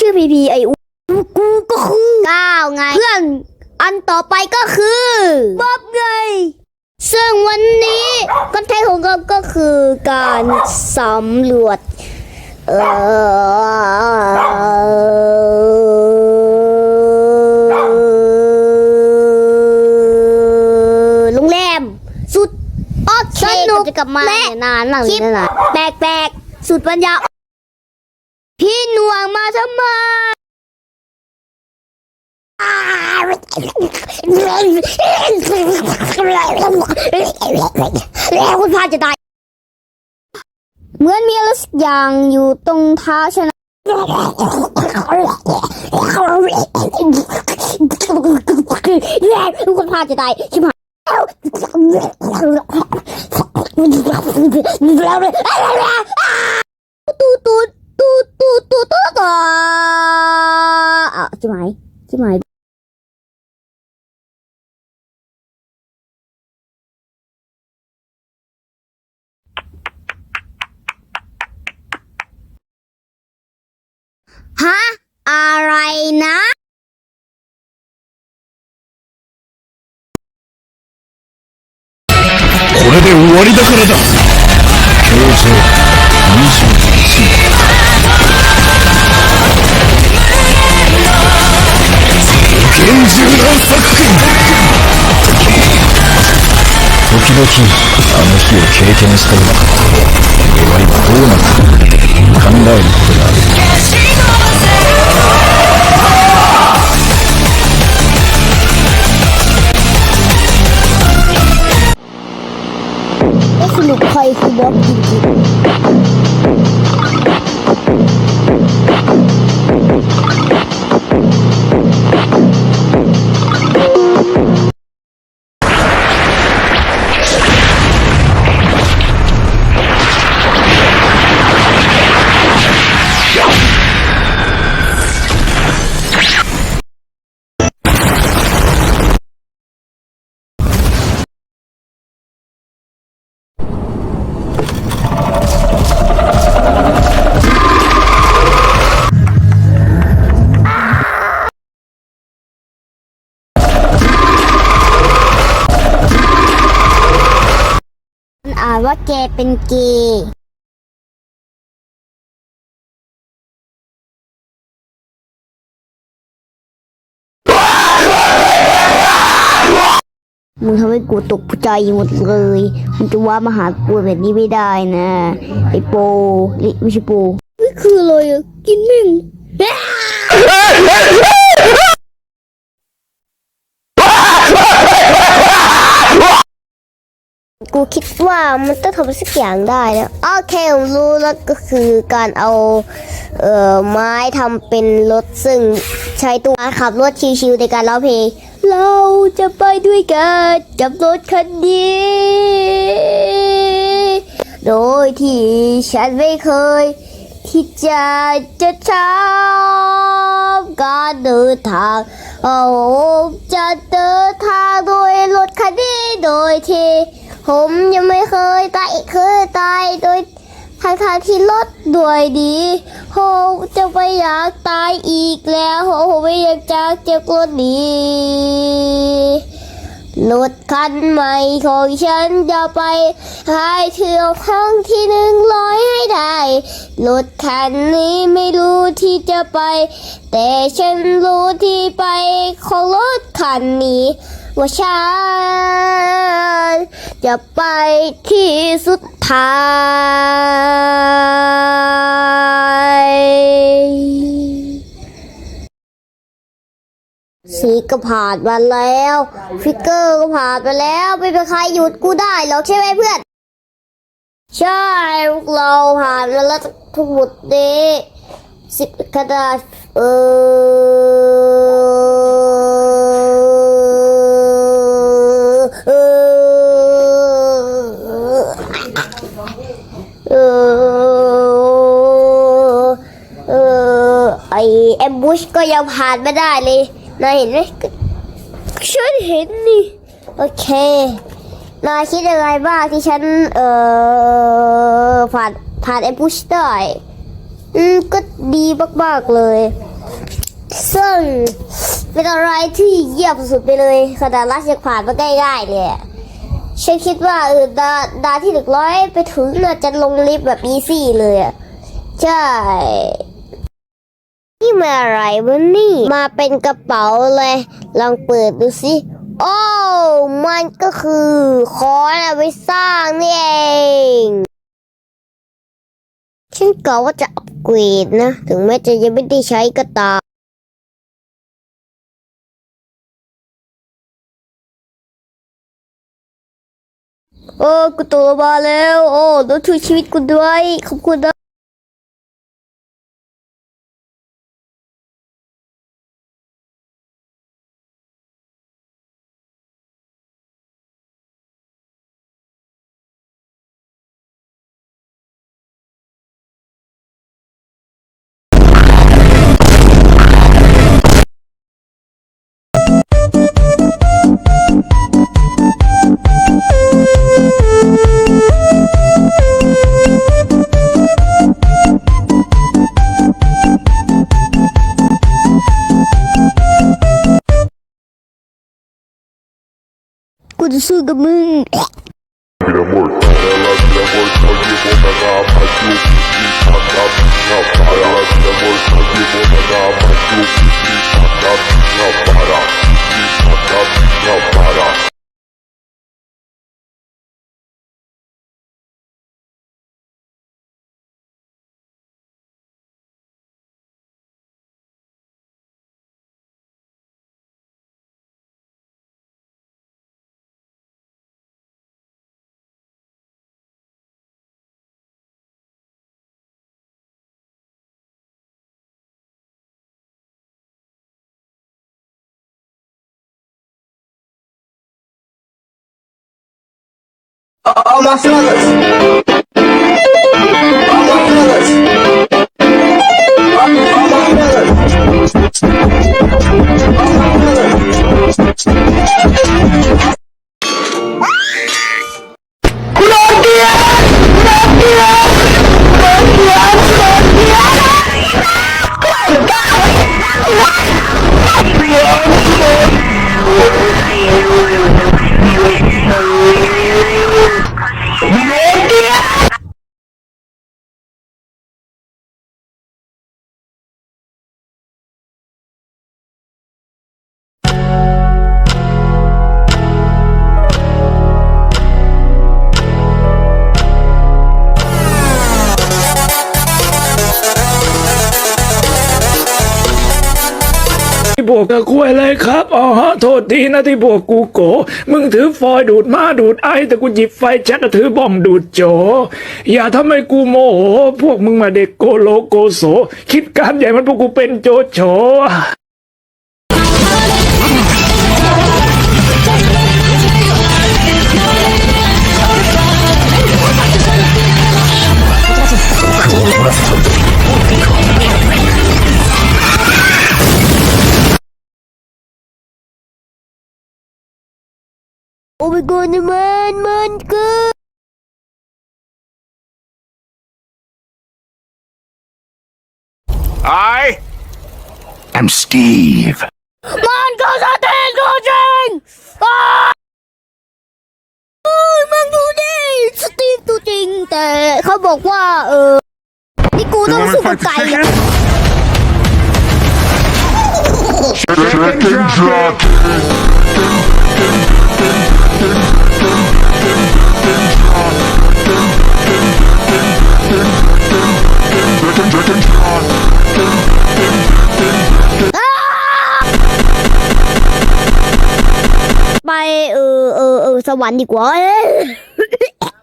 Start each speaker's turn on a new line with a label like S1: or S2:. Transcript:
S1: ชื่อพีพีไออูกูก็คือก้าวไง เพื่อนอันต่อไปก็คือบ๊อบไง ซึ่งวันนี้คอนเทนต์ของเราก็คือการสำรวจ เอ่อโรงแรม สุดโอเคสนุกจะกลับมาเนี่ยนานมากเลยนะแปลกๆสุดปัญญา แล้วคุณพาจะตาย เหมือนมีอะไรสักอย่างอยู่ตรงเท้าฉันนะคุณพาจะตายชิบหายตูตูตูตูตูตูตูอะชิบหายชิบหายฮะอะ は？荒いな？
S2: これで終わりだからだ。教場28厳重な作品。時々あの日を経験していなかった。俺はどうなった？考える。
S1: ว่าแกเป็นเกย์มึงทำให้กูตกใจหมดเลย มึงจะว่ามาหากูแบบนี้ไม่ได้นะ ไอโปลิไม่ใช่โปนี่คืออะไรอะกินแม่ง กูคิดว่ามันต้องทำสักอย่างได้แล้วโอเคผมรู้แล้วก็คือการเอาเอ่อไม้ทำเป็นรถซึ่งใช้ตัวขับรถชิวๆในการร้องเพลงเราจะไปด้วยกันกับรถคันนี้ โดยที่ฉันไม่เคย ที่จะจะชอบการเดินทางโอ้จะเดินทางโดยรถคันนี้โดยที่ ผมยังไม่เคยตายเคยตายโดยทางทางที่รถด้วยดีผมจะไม่อยากตายอีกแล้วผมไม่อยากจะเจ็บรถนี้รถคันใหม่ของฉันจะไปให้เที่ยวครั้งที่หนึ่งร้อยให้ได้รถคันนี้ไม่รู้ที่จะไป แต่ฉันรู้ที่ไปของรถคันนี้ ว่าฉันจะไปที่สุดท้ายสีก็ผ่านมาแล้ว ฟิกเกอร์ก็ผ่านไปแล้วไม่เป็นใครหยุดกูได้หรอกใช่ไหมเพื่อน ใช่พวกเราผ่านมาแล้วทั้งหมดนี้สิบกระดาษเออ ออเออไอแอมบูชก็ยังผ่านไม่ได้เลยนายเห็นไหมฉันเห็นนี่โอเคนายคิดยังไงบ้างที่ฉันเอ่อผ่านผ่านแอมบูชได้อืมก็ดีมากๆเลย ซึ่งเป็นอะไรที่เยี่ยมสุดไปเลยขนาดรัชยังผ่านมาง่ายๆเลย ฉันคิดว่าเออดาดาที่หนึ่งร้อยไปถึงน่าจะลงลิฟต์แบบอีซี่เลยอะใช่ นี่มาอะไรวะนี่ มาเป็นกระเป๋าเลย ลองเปิดดูสิโอ้มันก็คือคอนเอาไปสร้างนี่เอง ฉันกะว่าจะอัปเกรดนะ ถึงแม้จะยังไม่ได้ใช้ก็ตาม โอ้กูโตมาแล้ว โอ้ต้องช่วยชีวิตกูด้วย ขอบคุณนะ จะสู้กับมึง
S2: ที่ วกกับคุยอะไรครับอ๋อฮะโทษทีนะที่บวกกูโก มึงถือฟอยล์ดูดมาดูดไอแต่กูหยิบไฟแช็กก็ถือบอมดูดโจ อย่าทำให้กูโมโหพวกมึงมาเด็กโกโลโกโส คิดการใหญ่มันพวกกูเป็นโจโฉ
S1: โอ้ my god นี่มันมันเกิน
S3: I am Steve.
S1: มันก็สเตนตัวจริงอ้าเอ้ยมึงดูดิสตีฟตัวจริง แต่เขาบอกว่า เออ นี่กูต้องสู้กับไก่อะ
S4: Chicken jockey
S1: ไปเ